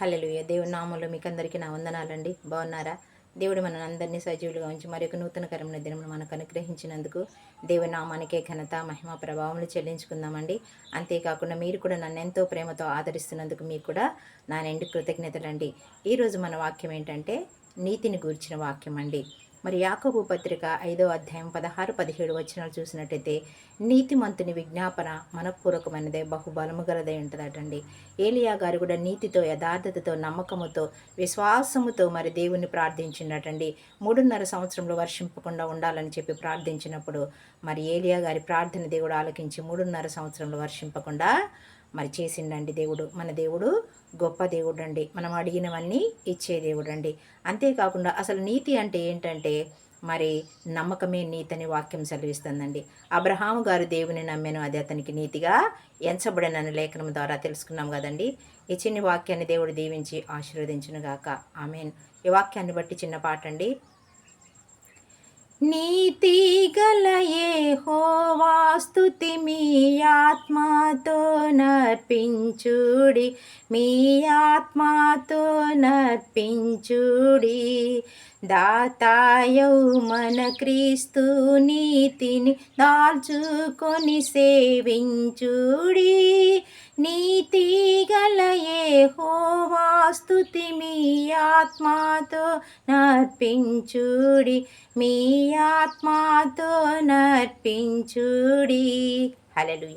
హలలుయ దేవుడి నామంలో మీకు అందరికీ నా వందనాలండి. బాగున్నారా? దేవుడు మన అందరినీ సజీవులుగా ఉంచి మరి ఒక నూతనకరమైన దినమును మనకు అనుగ్రహించినందుకు దేవుడి నామానికే ఘనత మహిమ ప్రభావములు చెల్లించుకుందామండి. అంతేకాకుండా మీరు కూడా నన్ను ఎంతో ప్రేమతో ఆదరిస్తున్నందుకు మీకు కూడా నా నిండు కృతజ్ఞతలండి. ఈరోజు మన వాక్యం ఏంటంటే నీతిని గూర్చిన వాక్యం అండి మరి యాకబు పత్రిక ఐదో అధ్యాయం పదహారు పదిహేడు వచనాలు చూసినట్టయితే నీతిమంతుని విజ్ఞాపన మనపూర్వకమైనదే బహుబలము గలదే ఉంటుందటండి. ఏలియా గారు కూడా నీతితో యథార్థతతో నమ్మకముతో విశ్వాసముతో మరి దేవుణ్ణి ప్రార్థించిండటండి మూడున్నర సంవత్సరంలో వర్షింపకుండా ఉండాలని చెప్పి ప్రార్థించినప్పుడు మరి ఏలియా గారి ప్రార్థన దేవుడు ఆలకించి మూడున్నర సంవత్సరంలో వర్షింపకుండా మరి చేసిండండి దేవుడు. మన దేవుడు గొప్ప దేవుడు అండి మనం అడిగినవన్నీ ఇచ్చే దేవుడు అండి అంతేకాకుండా అసలు నీతి అంటే ఏంటంటే మరి నమ్మకమే నీతని వాక్యం సెలవిస్తుందండి. అబ్రహాము గారు దేవుని నమ్మాను అది అతనికి నీతిగా ఎంచబడినని లేఖనం ద్వారా తెలుసుకున్నాం కదండి. ఈ చిన్ని వాక్యాన్ని దేవుడు దీవించి ఆశీర్వదించునుగాక ఆమెన్. ఈ వాక్యాన్ని బట్టి చిన్న పాట అండి నీతిగా స్తుతి మీ ఆత్మతో నర్పించుడి. మీ ఆత్మతో నర్పించుడి. దాతాయౌ మన క్రీస్తు నీతిని దాల్చుకొని సేవించుడి. నీతి గల స్తుతి మీ ఆత్మతో నర్పించుడి. మీ ఆత్మతో నర్పించుడి. హలెలుయ